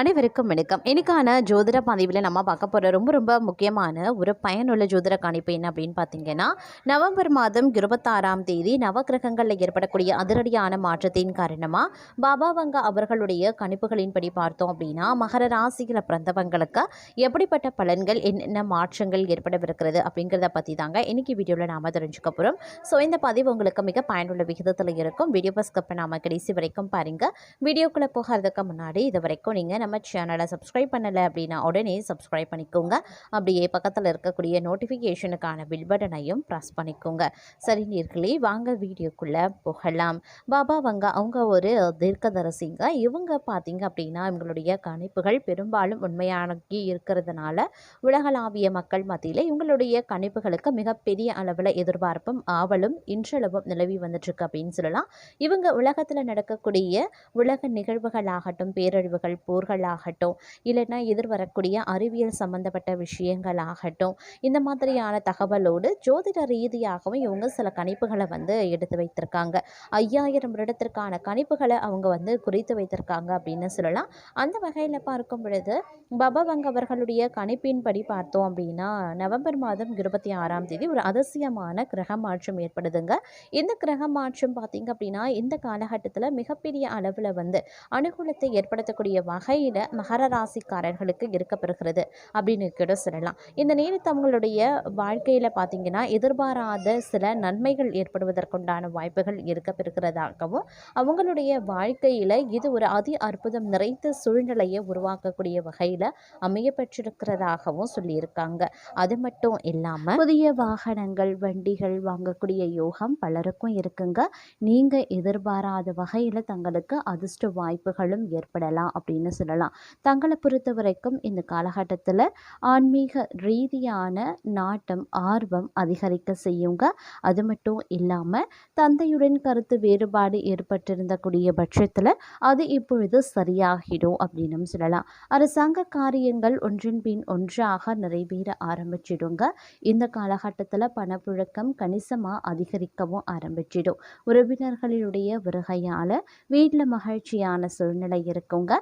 அனைவருக்கும் வணக்கம். இன்னைக்கான ஜோதிட பதிவில் நம்ம பார்க்க போகிற ரொம்ப ரொம்ப முக்கியமான ஒரு பயனுள்ள ஜோதிட கணிப்பு என்ன அப்படின்னு பார்த்தீங்கன்னா நவம்பர் மாதம் இருபத்தாறாம் தேதி நவக்கிரகங்களில் ஏற்படக்கூடிய அதிரடியான மாற்றத்தின் காரணமாக பாபா வங்கா அவர்களுடைய கணிப்புகளின்படி பார்த்தோம் அப்படின்னா மகர ராசியில் பிறந்தவங்களுக்கு எப்படிப்பட்ட பலன்கள் என்னென்ன மாற்றங்கள் ஏற்படவிருக்கிறது அப்படிங்கிறத பற்றி தாங்க இன்றைக்கி வீடியோவில் நாம் தெரிஞ்சுக்க போகிறோம் ஸோ இந்த பதிவு உங்களுக்கு மிக பயனுள்ள விகிதத்தில் இருக்கும். வீடியோ பஸ்கப்பை நாம கடைசி வரைக்கும் பாருங்கள் வீடியோக்குள்ளே போகிறதுக்கு முன்னாடி இது வரைக்கும் நீங்கள் நம்ம சேனலை சப்ஸ்கிரைப் பண்ணலை அப்படின்னா உடனே சப்ஸ்கிரைப் பண்ணிக்கோங்க. அப்படியே பக்கத்தில் இருக்கக்கூடிய நோட்டிஃபிகேஷனுக்கான பில் பட்டனையும் ப்ரெஸ் பண்ணிக்கோங்க. சரி நீர்களே வாங்க வீடியோக்குள்ளே போகலாம். பாபா வங்க அவங்க ஒரு தீர்க்கதரசிங்க. இவங்க பார்த்தீங்க அப்படின்னா இவங்களுடைய கணிப்புகள் பெரும்பாலும் உண்மையானி இருக்கிறதுனால உலகளாவிய மக்கள் மத்தியில் இவங்களுடைய கணிப்புகளுக்கு மிகப்பெரிய அளவில் எதிர்பார்ப்பும் ஆவலும் இன்றளவும் நிலவி வந்துட்டுருக்கு அப்படின்னு சொல்லலாம். இவங்க உலகத்தில் நடக்கக்கூடிய உலக நிகழ்வுகளாகட்டும் பேரழிவுகள் போர்கள் போர்களாகட்டும் இல்லைன்னா எதிர்வரக்கூடிய அறிவியல் சம்பந்தப்பட்ட விஷயங்களாகட்டும் இந்த மாதிரியான தகவலோடு ஜோதிட ரீதியாகவும் இவங்க சில கணிப்புகளை வந்து எடுத்து வைத்திருக்காங்க. ஐயாயிரம் வருடத்திற்கான கணிப்புகளை அவங்க வந்து குறித்து வைத்திருக்காங்க அப்படின்னு சொல்லலாம். அந்த வகையில் பார்க்கும் பொழுது பபவங்க அவர்களுடைய கணிப்பின்படி பார்த்தோம் அப்படின்னா நவம்பர் மாதம் இருபத்தி ஆறாம் தேதி ஒரு அதிசயமான கிரக மாற்றம் ஏற்படுதுங்க. இந்த கிரக மாற்றம் பார்த்தீங்க அப்படின்னா இந்த காலகட்டத்தில் மிகப்பெரிய அளவில் வந்து அனுகூலத்தை ஏற்படுத்தக்கூடிய வகையில் மகர ராசிக்காரர்களுக்கு இருக்கப்பெறுகிறது அப்படின்னு கூட சொல்லலாம். இந்த நேரத்து அவங்களுடைய வாழ்க்கையில் பார்த்தீங்கன்னா எதிர்பாராத சில நன்மைகள் ஏற்படுவதற்குண்டான வாய்ப்புகள் இருக்கப்பெறுகிறதாகவும் அவங்களுடைய வாழ்க்கையில் இது ஒரு அதி அற்புதம் நிறைந்த சூழ்நிலையை உருவாக்கக்கூடிய வகையில் அமையப்பெற்றிருக்கிறதாகவும் சொல்லியிருக்காங்க. அது மட்டும் இல்லாமல் புதிய வாகனங்கள் வண்டிகள் வாங்கக்கூடிய யோகம் பலருக்கும் இருக்குங்க. நீங்கள் எதிர்பாராத வகையில் தங்களுக்கு அதிர்ஷ்ட வாய்ப்புகளும் ஏற்படலாம் அப்படின்னு சொல்லலாம். தங்களை பொறுத்த வரைக்கும் இந்த காலகட்டத்தில் ஆன்மீக ரீதியான நாட்டம் ஆர்வம் அதிகரிக்க செய்யுங்க. அது மட்டும் இல்லாமல் தந்தையுடன் கருத்து வேறுபாடு ஏற்பட்டிருந்த கூடிய பட்சத்தில் அது இப்பொழுது சரியாகிடும் அப்படின்னு சொல்லலாம். அரசாங்க காரியங்கள் ஒன்றின் பின் ஒன்றாக நிறைவேற ஆரம்பிச்சிடுங்க. இந்த காலகட்டத்தில் பணப்புழக்கம் கணிசமாக அதிகரிக்கவும் ஆரம்பிச்சிடும். உறவினர்களுடைய வருகையால் வீட்டில் மகிழ்ச்சியான சூழ்நிலை இருக்குங்க.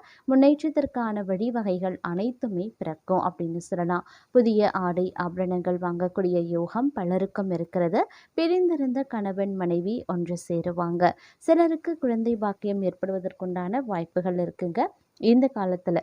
முன்னேற்றத்திற்கான வழிவகைகள் அனைத்துமே பிறக்கும் அப்படின்னு சொல்லலாம். புதிய ஆடை ஆபரணங்கள் வாங்கக்கூடிய யோகம் பலருக்கும் இருக்கிறது. பிரிந்திருந்த கணவன் மனைவி ஒன்று சேருவாங்க. சிலருக்கு குழந்தை பாக்கியம் ஏற்படுவதற்குண்டான வாய்ப்புகள் இருக்குங்க. இந்த காலத்தில்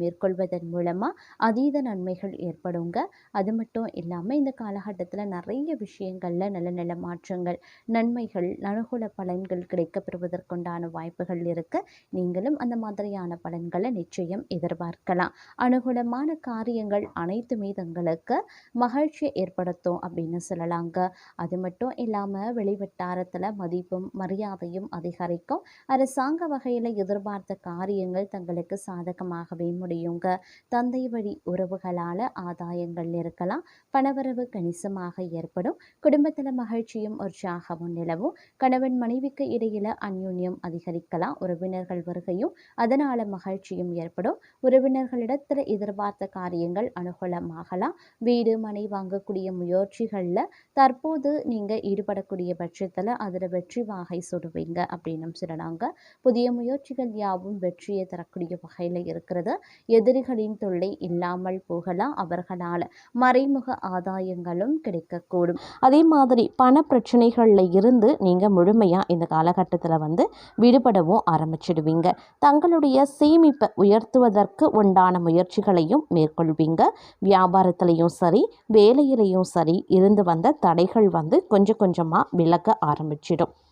மேற்கொள்வதன் மூலமாக அதீத நன்மைகள் ஏற்படுங்க. அது மட்டும் இல்லாமல் இந்த காலகட்டத்தில் நிறைய விஷயங்களில் நல்ல நல்ல மாற்றங்கள் நன்மைகள் அனுகூல பலன்கள் கிடைக்கப்பெறுவதற்குண்டான வாய்ப்புகள் இருக்குது நீங்களும் அந்த மாதிரியான பலன்களை நிச்சயம் எதிர்பார்க்கலாம். அனுகூலமான காரியங்கள் அனைத்துமே தங்களுக்கு மகிழ்ச்சியை ஏற்படுத்தும் அப்படின்னு சொல்லலாங்க. அது மட்டும் இல்லாமல் வெளிவட்டாரத்தில் மதிப்பும் மரியாதையும் அதிகரிக்கும். அரசாங்க வகையில் எதிர்பார்த்த காரியங்கள் தங்களுக்கு சாதகமாகவே முடியுங்க. தந்தை வழி உறவுகளால் ஆதாயங்கள் இருக்கலாம். பணவரவு கணிசமாக ஏற்படும். குடும்பத்தில் மகிழ்ச்சியும் உற்சாகமும் நிலவும். கணவன் மனைவிக்கு இடையில அந்யோன்யம் அதிகரிக்கலாம். உறவினர்கள் வருகையும் அதனால் மகிழ்ச்சியும் ஏற்படும். உறவினர்களிடத்தில் எதிர்பார்த்த காரியங்கள் அனுகூலமாகலாம். வீடு மனை வாங்கக்கூடிய முயற்சிகளில் தற்போது நீங்கள் ஈடுபடக்கூடிய பட்சத்தில் அதில் வெற்றி வாகை சுடுவீங்க அப்படின்னு சொல்லலாங்க. புதிய முயற்சிகள் யாவும் வெற்றியை தரக்கூடிய வகையில் இருக்கிறது. எதிரிகளின் தொல்லை இல்லாமல் போகலாம் அவர்களால். மறைமுக ஆதாயங்களும் கிடைக்கக்கூடும். அதே மாதிரி பண பிரச்சனைகளில் இருந்து நீங்கள் முழுமையாக இந்த காலகட்டத்தில் வந்து விடுபடவும் ஆரம்பிச்சிடுவீங்க. தங்களுடைய சேமிப்பை உயர்த்துவதற்கு உண்டான முயற்சிகளையும் மேற்கொள்வீங்க. வியாபாரத்திலையும் சரி வேலையிலையும் சரி இருந்து வந்த தடைகள் வந்து கொஞ்சம் கொஞ்சமாக விலக ஆரம்பிச்சிடும்.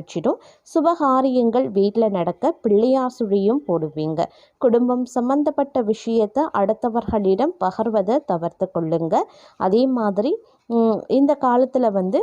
ஆரம்பிச்சிடும் சுபகாரியங்கள் வீட்டில் நடக்க பிள்ளையார் சுழியும் போடுவீங்க. குடும்பம் சம்பந்தப்பட்ட விஷயத்தை அடுத்தவர்களிடம் பகர்வதை தவிர்த்து கொள்ளுங்க. அதே மாதிரி இந்த காலத்தில் வந்து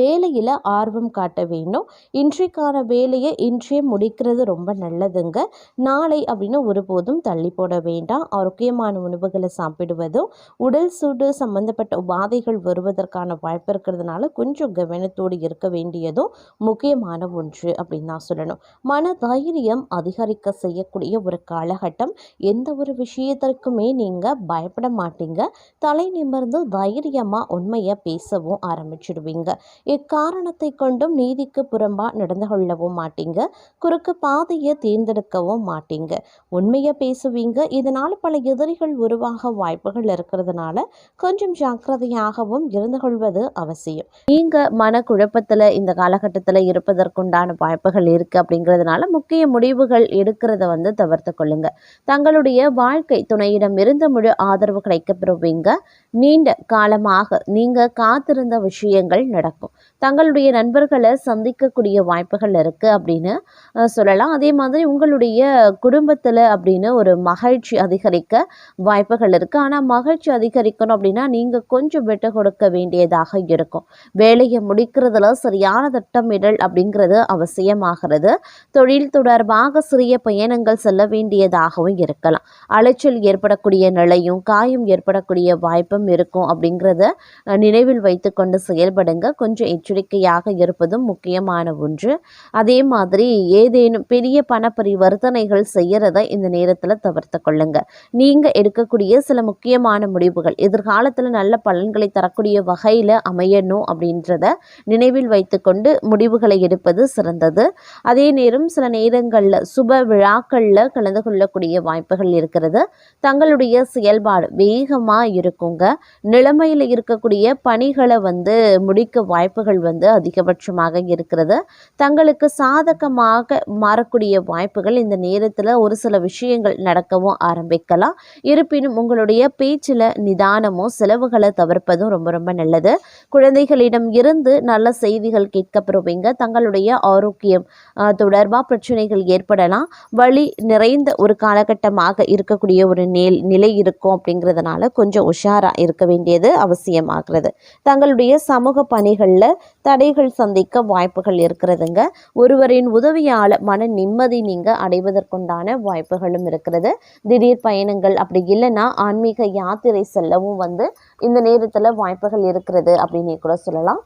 வேலையில் ஆர்வம் காட்ட வேணும் இன்றைக்கான வேலையை இன்றே முடிக்கிறது ரொம்ப நல்லதுங்க. நாளை அப்படின்னு ஒருபோதும் தள்ளி போட வேண்டாம். ஆரோக்கியமான உணவுகளை சாப்பிடுவதும் உடல் சூடு சம்பந்தப்பட்ட உபாதைகள் வருவதற்கான வாய்ப்பு இருக்கிறதுனால கொஞ்சம் கவனத்தோடு இருக்க வேண்டியதும் முக்கியமான ஒன்று அப்படின்னு தான் சொல்லணும். மன தைரியம் அதிகரிக்க செய்யக்கூடிய ஒரு காலகட்டம். எந்த ஒரு விஷயத்திற்குமே நீங்கள் பயப்பட மாட்டீங்க. தலை நிமிர்ந்து தைரியமாக உண்மையை பேசவும் ஆரம்பிச்சிடுவீங்க. எக்காரணத்தை கொண்டும் நீதிக்கு புறம்பா நடந்து கொள்ளவும் மாட்டீங்க. குறுக்கு பாதையை தேர்ந்தெடுக்கவும் மாட்டீங்க. உண்மையை பேசுவீங்க. இதனால் பல எதிரிகள் உருவாக வாய்ப்புகள் இருக்கிறதுனால கொஞ்சம் ஜாக்கிரதையாகவும் இருந்து கொள்வது அவசியம். நீங்கள் மனக்குழப்பத்தில் இந்த காலகட்டத்தில் இருப்பதற்குண்டான வாய்ப்புகள் இருக்குது அப்படிங்கிறதுனால முக்கிய முடிவுகள் எடுக்கிறத வந்து தவிர்த்து கொள்ளுங்க. தங்களுடைய வாழ்க்கை துணையிடம் இருந்து முழு ஆதரவு கிடைக்க பெறுவீங்க. நீண்ட காலமாக நீங்கள் காத்திருந்த விஷயங்கள் நடக்கும். தங்களுடைய நண்பர்களை சந்திக்கக்கூடிய வாய்ப்புகள் இருக்குது அப்படின்னு சொல்லலாம். அதே மாதிரி உங்களுடைய குடும்பத்தில் அப்படின்னு ஒரு மகிழ்ச்சி அதிகரிக்க வாய்ப்புகள் இருக்குது ஆனால் மகிழ்ச்சி அதிகரிக்கணும் அப்படின்னா நீங்கள் கொஞ்சம் விட்டு கொடுக்க வேண்டியதாக இருக்கும். வேலையை முடிக்கிறதுல சரியான திட்டமிடல் அப்படிங்கிறது அவசியமாகிறது. தொழில் தொடர்பாக சிறிய பயணங்கள் செல்ல வேண்டியதாகவும் இருக்கலாம். அலைச்சல் ஏற்படக்கூடிய நிலையும் காயம் ஏற்படக்கூடிய வாய்ப்பும் இருக்கும் அப்படிங்கிறத நினைவில் வைத்துக்கொண்டு செயல்படுங்க. கொஞ்சம் எச்சரிக்கையாக இருப்பதும் முக்கியமான ஒன்று. அதே மாதிரி ஏதேனும் பெரிய பண பரிவர்த்தனைகள் செய்யறத இந்த நேரத்தில் தவிர்த்து கொள்ளுங்க. நீங்கள் எடுக்கக்கூடிய சில முக்கியமான முடிவுகள் எதிர்காலத்தில் நல்ல பலன்களை தரக்கூடிய வகையில் அமையணும் அப்படின்றத நினைவில் வைத்துக்கொண்டு முடிவுகளை எடுப்பது சிறந்தது. அதே நேரம் சில நேரங்களில் சுப விழாக்களில் கலந்து கொள்ளக்கூடிய வாய்ப்புகள் இருக்கிறது. தங்களுடைய செயல்பாடு வேகமாக இருக்குங்க. நிலைமையில் இருக்கக்கூடிய பணிகளை வந்து முடிக்க வாய்ப்புகள் வந்து அதிகபட்சமாக இருக்கிறது. தங்களுக்கு சாதகமாக மாறக்கூடிய வாய்ப்புகள் இந்த நேரத்தில் ஒரு சில விஷயங்கள் நடக்கவும் ஆரம்பிக்கலாம். இருப்பினும் உங்களுடைய பேச்சில் நிதானமும் செலவுகளை தவிர்ப்பதும் ரொம்ப ரொம்ப நல்லது. குழந்தைகளிடம் இருந்து நல்ல செய்திகள் கேட்கப்படுவீங்க. தங்களுடைய ஆரோக்கியம் தொடர்பாக பிரச்சனைகள் ஏற்படலாம். வழி நிறைந்த ஒரு காலகட்டமாக இருக்கக்கூடிய ஒரு நேல் நிலை இருக்கும் அப்படிங்கிறதுனால கொஞ்சம் உஷாராக இருக்க வேண்டியது அவசியமாகிறது. தங்களுடைய சமூக பணிகள் விஷயங்களில் தடைகள் சந்திக்க வாய்ப்புகள் இருக்கிறதுங்க. ஒருவரின் உதவியால் மன நிம்மதி நீங்கள் அடைவதற்குண்டான வாய்ப்புகளும் இருக்கிறது. திடீர் பயணங்கள் அப்படி இல்லைன்னா ஆன்மீக யாத்திரை செல்லவும் வந்து இந்த நேரத்தில் வாய்ப்புகள் இருக்கிறது அப்படின்னு கூட சொல்லலாம்.